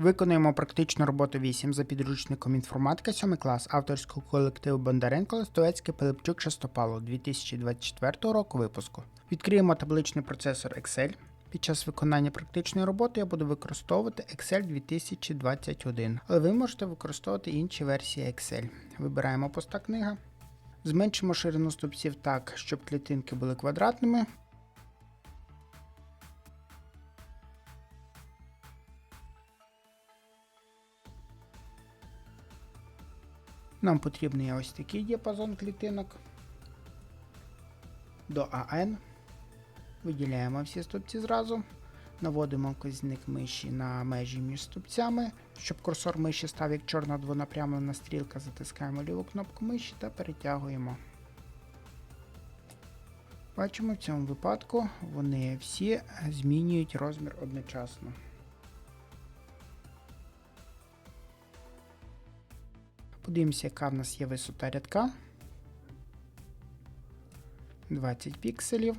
Виконуємо практичну роботу 8 за підручником інформатика 7 клас авторського колективу Бондаренко Листовецький Пилипчук Шестопало 2024 року випуску. Відкриємо табличний процесор Excel. Під час виконання практичної роботи я буду використовувати Excel 2021, але ви можете використовувати інші версії Excel. Вибираємо поста книга. Зменшимо ширину стовпців так, щоб клітинки були квадратними. Нам потрібний ось такий діапазон клітинок. До АН. Виділяємо всі стовпці зразу. Наводимо вказівник миші на межі між стовпцями. Щоб курсор миші став як чорна двонапрямлена стрілка, затискаємо ліву кнопку миші та перетягуємо. Бачимо, в цьому випадку вони всі змінюють розмір одночасно. Подивимося, яка в нас є висота рядка. 20 пікселів.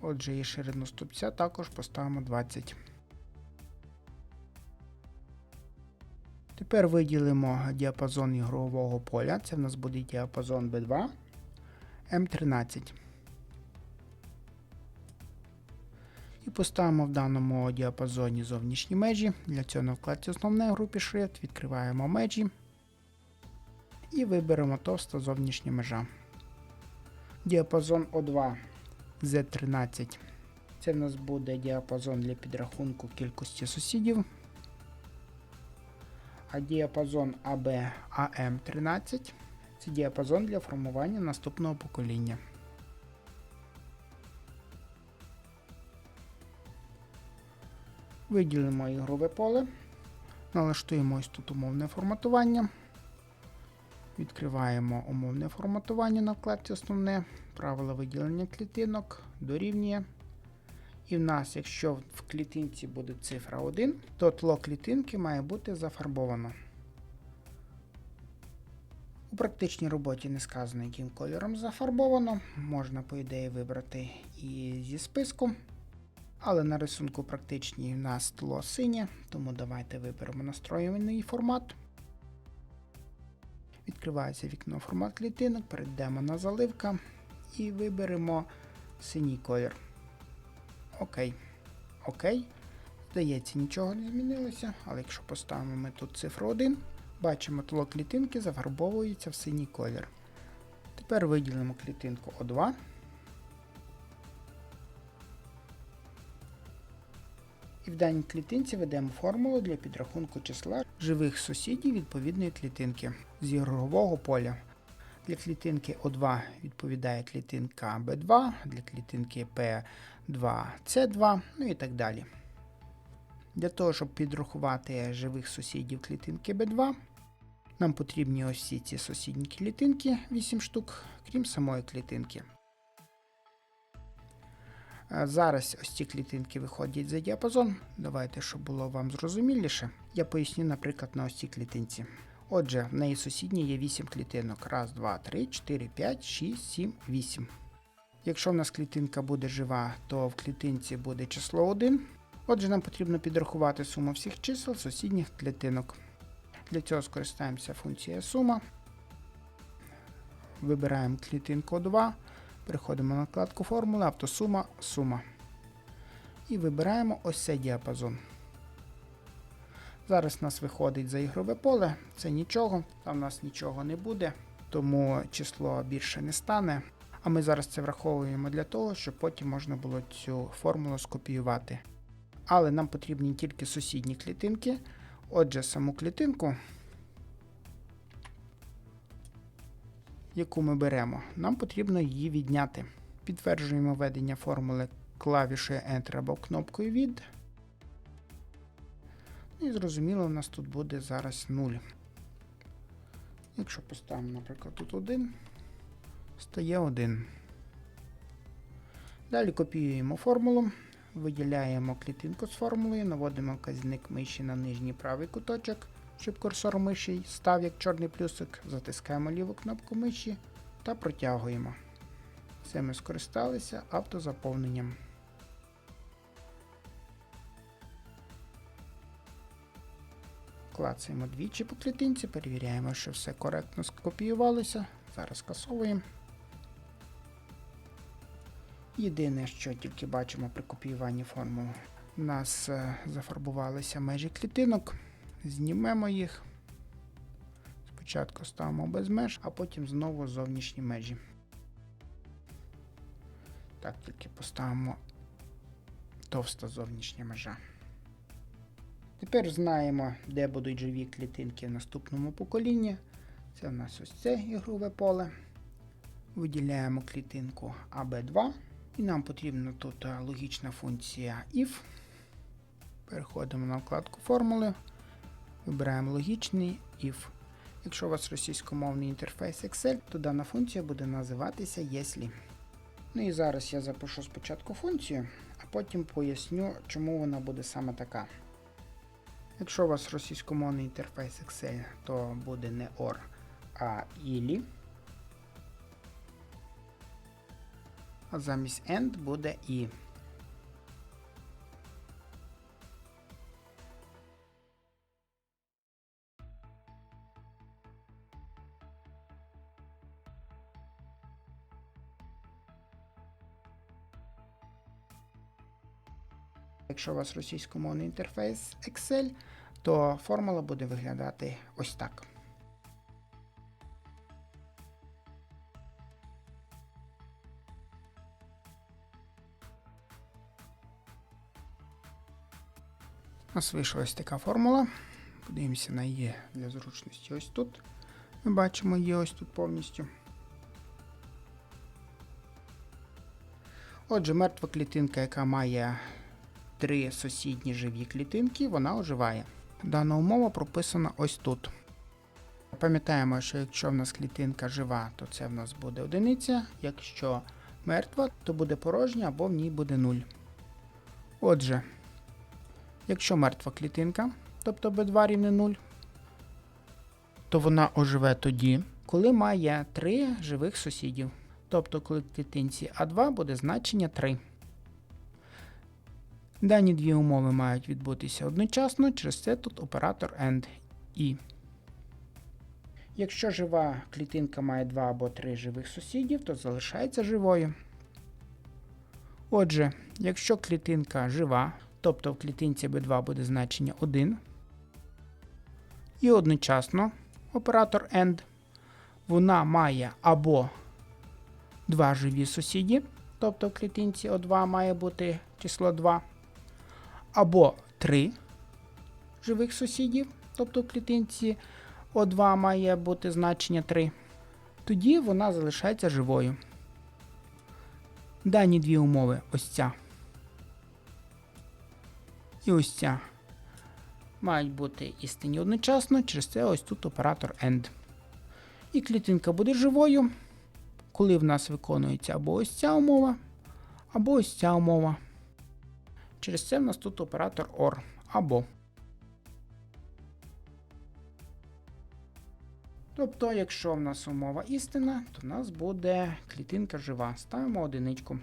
Отже, і ширину стовпця також поставимо 20. Тепер виділимо діапазон ігрового поля. Це в нас буде діапазон B2 M13. І поставимо в даному діапазоні зовнішні межі. Для цього на вкладці основне в групі шрифт відкриваємо межі і виберемо товста зовнішня межа. Діапазон O2 Z13. Це в нас буде діапазон для підрахунку кількості сусідів. А діапазон AB AM13 це діапазон для формування наступного покоління. Виділимо ігрове поле, налаштуємо ось тут умовне форматування. Відкриваємо умовне форматування на вкладці Основне, правила виділення клітинок дорівнює. І в нас, якщо в клітинці буде цифра 1, то тло клітинки має бути зафарбовано. У практичній роботі не сказано, яким кольором зафарбовано. Можна, по ідеї, вибрати і зі списку. Але на рисунку практичній в нас тло синє, тому давайте виберемо настроюваний формат. Відкривається вікно формат клітинок, перейдемо на заливка і виберемо синій колір. Окей. Окей. Здається, нічого не змінилося, але якщо поставимо ми тут цифру 1, бачимо тло клітинки зафарбовується в синій колір. Тепер виділимо клітинку О2. І в даній клітинці ведемо формулу для підрахунку числа живих сусідів відповідної клітинки з ігрового поля. Для клітинки О2 відповідає клітинка B2, для клітинки P2 C2, ну і так далі. Для того, щоб підрахувати живих сусідів клітинки B2, нам потрібні ось всі ці сусідні клітинки, 8 штук, крім самої клітинки. Зараз ось ці клітинки виходять за діапазон. Давайте, щоб було вам зрозуміліше, я поясню, наприклад, на ось цій клітинці. Отже, в неї сусідні є 8 клітинок. Раз, 2, 3, 4, 5, 6, 7, 8. Якщо в нас клітинка буде жива, то в клітинці буде число 1. Отже, нам потрібно підрахувати суму всіх чисел сусідніх клітинок. Для цього скористаємося функцією сума. Вибираємо клітинку 2. Переходимо на вкладку формули, автосума, сума. І вибираємо ось цей діапазон. Зараз у нас виходить за ігрове поле, це нічого, там у нас нічого не буде, тому число більше не стане. А ми зараз це враховуємо для того, щоб потім можна було цю формулу скопіювати. Але нам потрібні тільки сусідні клітинки. Отже, саму клітинку, яку ми беремо, нам потрібно її відняти. Підтверджуємо введення формули клавішею Enter або кнопкою від. І зрозуміло, у нас тут буде зараз 0. Якщо поставимо, наприклад, тут 1, стає 1. Далі копіюємо формулу, виділяємо клітинку з формулою, наводимо вказівник миші на нижній правий куточок, щоб курсор миші став як чорний плюсик, затискаємо ліву кнопку миші та протягуємо. Це ми скористалися автозаповненням. Клацаємо двічі по клітинці, перевіряємо, що все коректно скопіювалося. Зараз скасовуємо. Єдине, що тільки бачимо при копіюванні формул, у нас е, зафарбувалися межі клітинок. Знімемо їх. Спочатку ставимо без меж, а потім знову зовнішні межі. Так, тільки поставимо товста зовнішня межа. Тепер знаємо, де будуть живі клітинки в наступному поколінні. Це в нас ось це ігрове поле. Виділяємо клітинку AB2. І нам потрібна тут е, логічна функція if. Переходимо на вкладку формули. Вибираємо логічний if. Якщо у вас російськомовний інтерфейс Excel, то дана функція буде називатися если. Ну і зараз я запишу спочатку функцію, а потім поясню, чому вона буде саме така. Якщо у вас російськомовний інтерфейс Excel, то буде не OR, а ILI. А замість AND буде I. Якщо у вас російськомовний інтерфейс Excel, то формула буде виглядати ось так. У нас вийшла ось така формула. Подивимося на її для зручності ось тут. Ми бачимо її ось тут повністю. Отже, мертва клітинка, яка має три сусідні живі клітинки, вона оживає. Дана умова прописана ось тут. Пам'ятаємо, що якщо в нас клітинка жива, то це в нас буде одиниця. Якщо мертва, то буде порожня або в ній буде 0. Отже, якщо мертва клітинка, тобто B2 рівне 0, то вона оживе тоді, коли має 3 живих сусідів. Тобто, коли в клітинці А2 буде значення 3. Дані дві умови мають відбутися одночасно, через це тут оператор AND і. Якщо жива клітинка має 2 або 3 живих сусідів, то залишається живою. Отже, якщо клітинка жива, тобто в клітинці B2 буде значення 1, і одночасно оператор AND, вона має або 2 живі сусіді, тобто в клітинці O2 має бути число 2, або 3 живих сусідів, тобто в клітинці O2 має бути значення 3, тоді вона залишається живою. Дані дві умови ось ця. І ось ця мають бути істинні одночасно, через це ось тут оператор AND. І клітинка буде живою, коли в нас виконується або ось ця умова, або ось ця умова. Через це в нас тут оператор OR або. Тобто, якщо в нас умова істина, то в нас буде клітинка жива. Ставимо одиничку.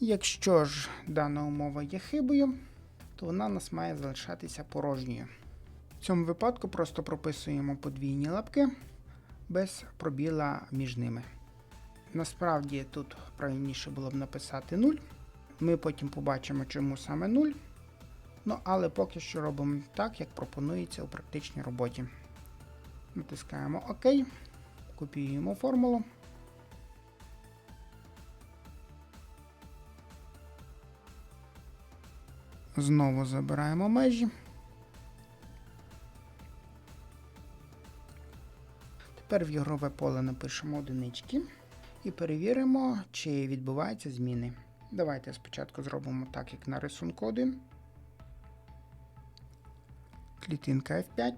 Якщо ж дана умова є хибою, то вона у нас має залишатися порожньою. В цьому випадку просто прописуємо подвійні лапки без пробіла між ними. Насправді тут правильніше було б написати 0. Ми потім побачимо, чому саме 0. Ну, але поки що робимо так, як пропонується у практичній роботі. Натискаємо ОК, копіюємо формулу. Знову забираємо межі. Тепер в ігрове поле напишемо одинички і перевіримо, чи відбуваються зміни. Давайте спочатку зробимо так, як на рисунку 1. Клітинка F5.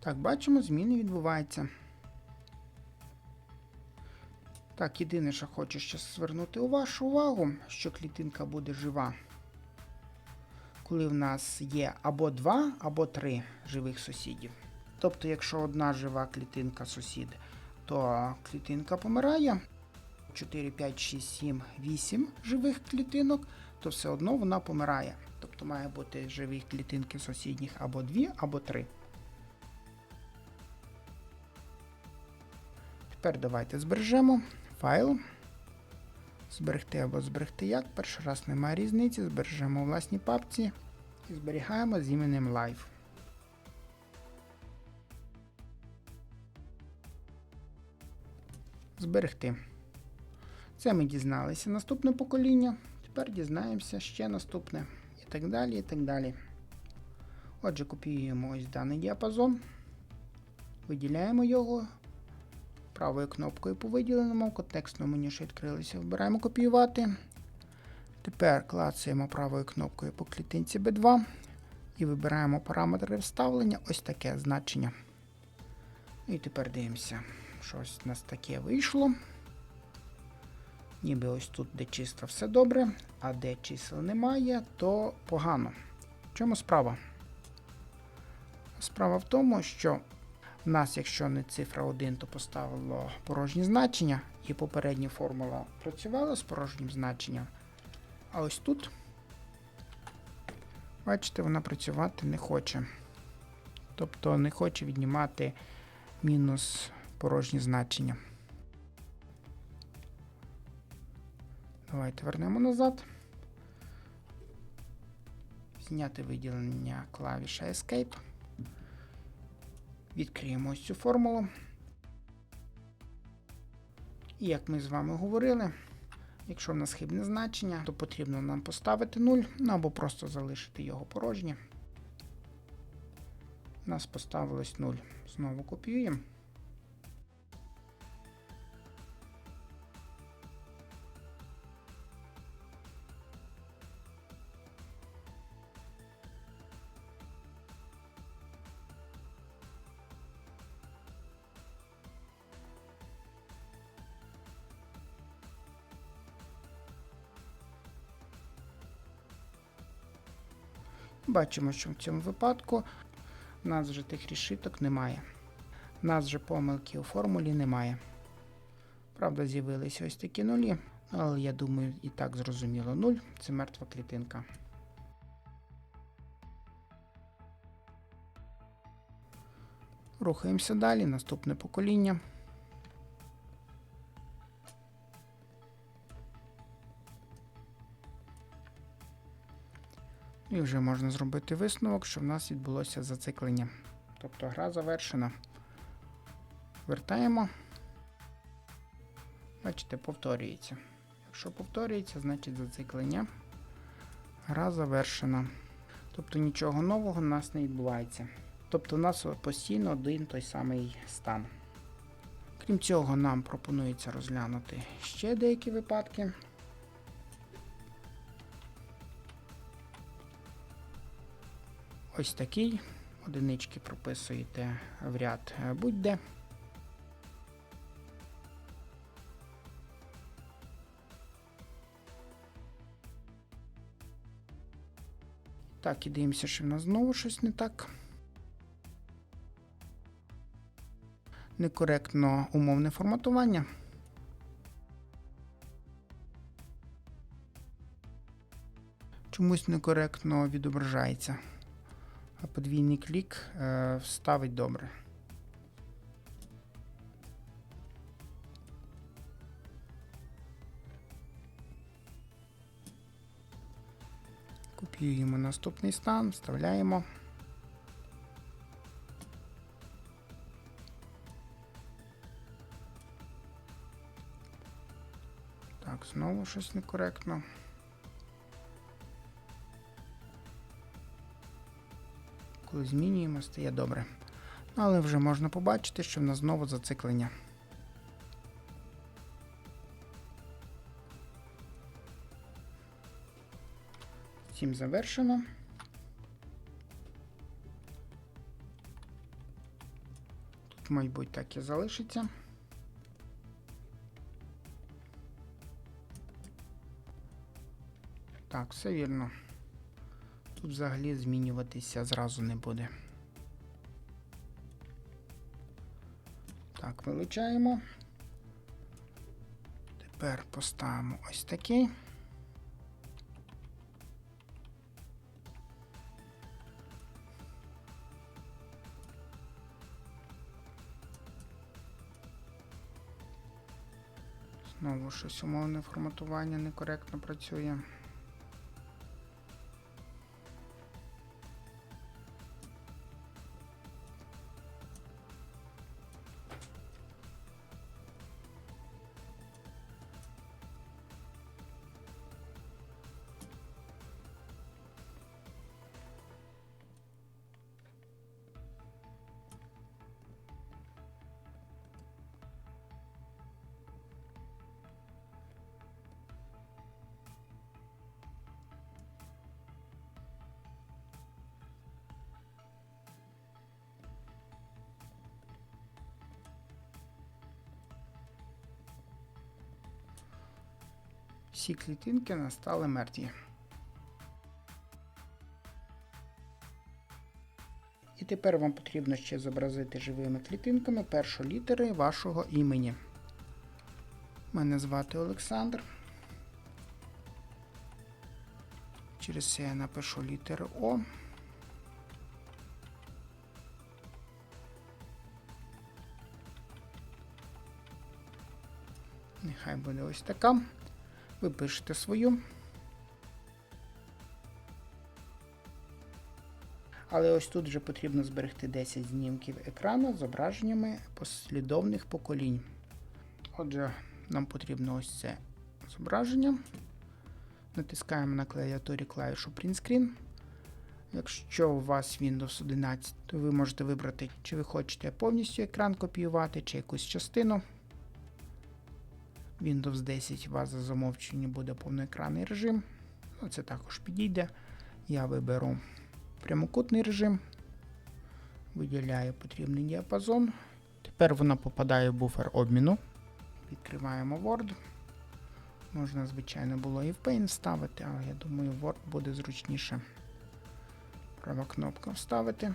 Так, бачимо, зміни відбуваються. Так, єдине, що хочу ще звернути вашу увагу, що клітинка буде жива. Коли в нас є або два, або три живих сусідів. Тобто, якщо одна жива клітинка сусід, то клітинка помирає. 4, 5, 6, 7, 8 живих клітинок, то все одно вона помирає. Тобто має бути живі клітинки сусідніх або 2, або 3. Тепер давайте збережемо файл. Зберегти або зберегти як. Перший раз немає різниці. Збережемо у власній папці і зберігаємо з іменем Live. Зберегти. Це ми дізналися наступне покоління. Тепер дізнаємося ще наступне. І так далі, і так далі. Отже, копіюємо ось даний діапазон. Виділяємо його правою кнопкою по виділеному контекстному меню, що відкрилося, вибираємо копіювати. Тепер клацаємо правою кнопкою по клітинці B2 і вибираємо параметри вставлення, ось таке значення. І тепер дивимося, що ось у нас таке вийшло. Ніби ось тут, де чисто все добре, а де чисел немає, то погано. В чому справа? Справа в тому, що нас, якщо не цифра 1, то поставило порожні значення, і попередня формула працювала з порожнім значенням. А ось тут, бачите, вона працювати не хоче. Тобто не хоче віднімати мінус порожні значення. Давайте вернемо назад. Зняти виділення клавіша Escape. Відкриємо ось цю формулу. І як ми з вами говорили, якщо в нас хибне значення, то потрібно нам поставити 0, ну або просто залишити його порожнє. У нас поставилось 0. Знову копіюємо. Бачимо, що в цьому випадку в нас вже тих рішиток немає. У нас вже помилки у формулі немає. Правда, з'явилися ось такі нулі, але я думаю, і так зрозуміло 0 це мертва клітинка. Рухаємося далі, наступне покоління. І вже можна зробити висновок, що в нас відбулося зациклення. Тобто гра завершена. Вертаємо. Бачите, повторюється. Якщо повторюється, значить зациклення. Гра завершена. Тобто нічого нового в нас не відбувається. Тобто у нас постійно один той самий стан. Крім цього, нам пропонується розглянути ще деякі випадки. Ось такий. Одинички прописуєте в ряд е, будь-де. Так, і дивимося, що в нас знову щось не так. Некоректно умовне форматування. Чомусь некоректно відображається. А подвійний клік е, вставить добре. Копіюємо наступний стан, вставляємо. Так, знову щось некоректно. Коли змінюємо, стає добре. Але вже можна побачити, що в нас знову зациклення. Цим завершено. Тут, мабуть, так і залишиться. Так, все вірно. Тут взагалі змінюватися зразу не буде. Так, вилучаємо. Тепер поставимо ось такий. Знову щось умовне форматування некоректно працює. Всі клітинки настали мертві. І тепер вам потрібно ще зобразити живими клітинками першу літери вашого імені. Мене звати Олександр. Через це я напишу літеру О. Нехай буде ось така. Ви пишете свою. Але ось тут вже потрібно зберегти 10 знімків екрану з зображеннями послідовних поколінь. Отже, нам потрібно ось це зображення. Натискаємо на клавіатурі клавішу Print Screen. Якщо у вас Windows 11, то ви можете вибрати, чи ви хочете повністю екран копіювати, чи якусь частину. Windows 10 у вас за замовчення буде повноекранний режим. Ну, це також підійде. Я виберу прямокутний режим, виділяю потрібний діапазон. Тепер вона попадає в буфер обміну. Відкриваємо Word. Можна, звичайно, було і в Paint вставити, але я думаю, Word буде зручніше. Права кнопка вставити.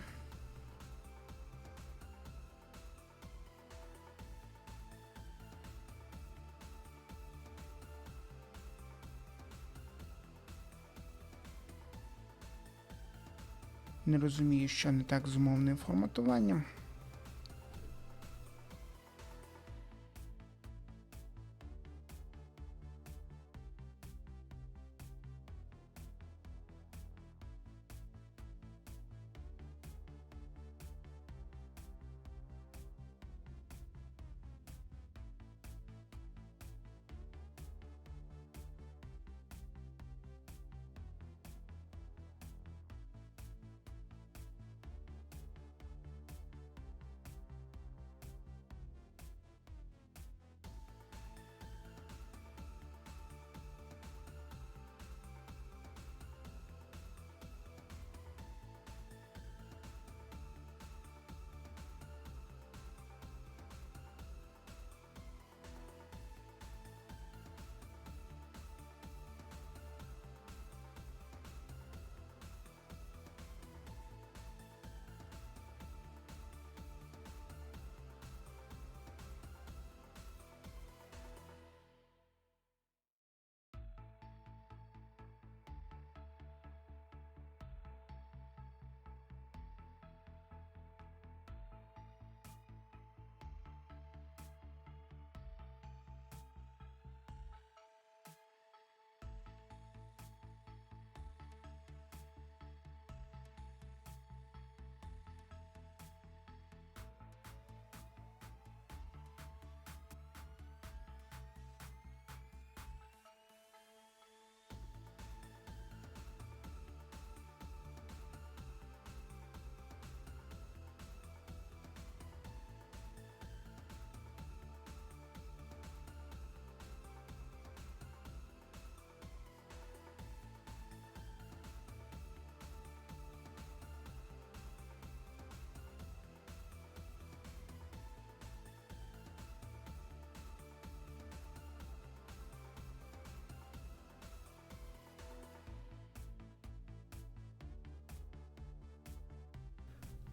Не розумію, що не так з умовним форматуванням.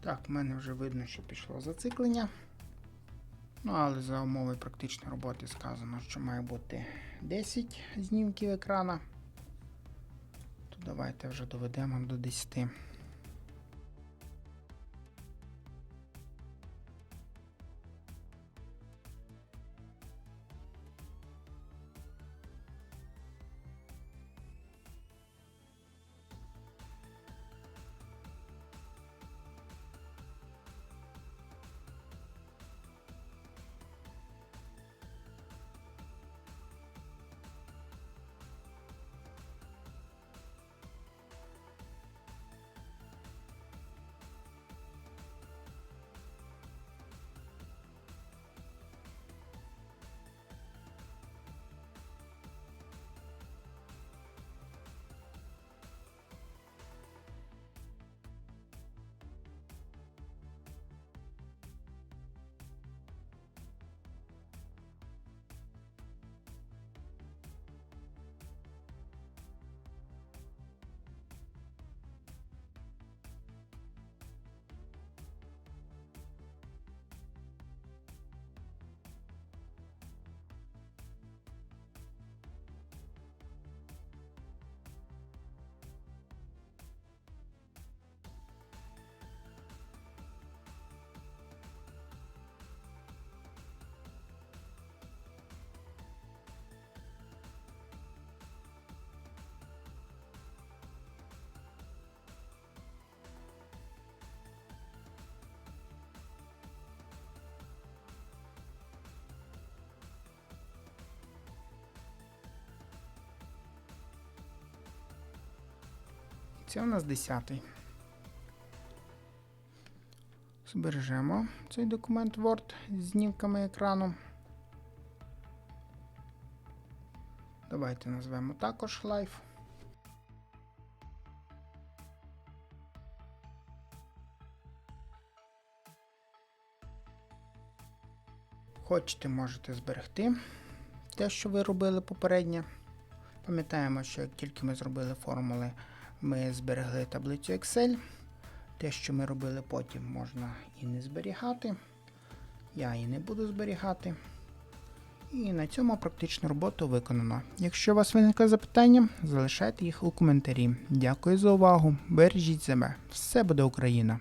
Так, в мене вже видно, що пішло зациклення. Ну, але за умови практичної роботи сказано, що має бути 10 знімків екрана. То давайте вже доведемо до 10. Це у нас 10. Збережемо цей документ Word з знімками екрану. Давайте назвемо також Live. Хочете, можете зберегти те, що ви робили попередньо. Пам'ятаємо, що як тільки ми зробили формули, ми зберегли таблицю Excel. Те, що ми робили потім, можна і не зберігати. Я і не буду зберігати. І на цьому практичну роботу виконано. Якщо у вас виникли запитання, залишайте їх у коментарі. Дякую за увагу. Бережіть себе. Все буде Україна!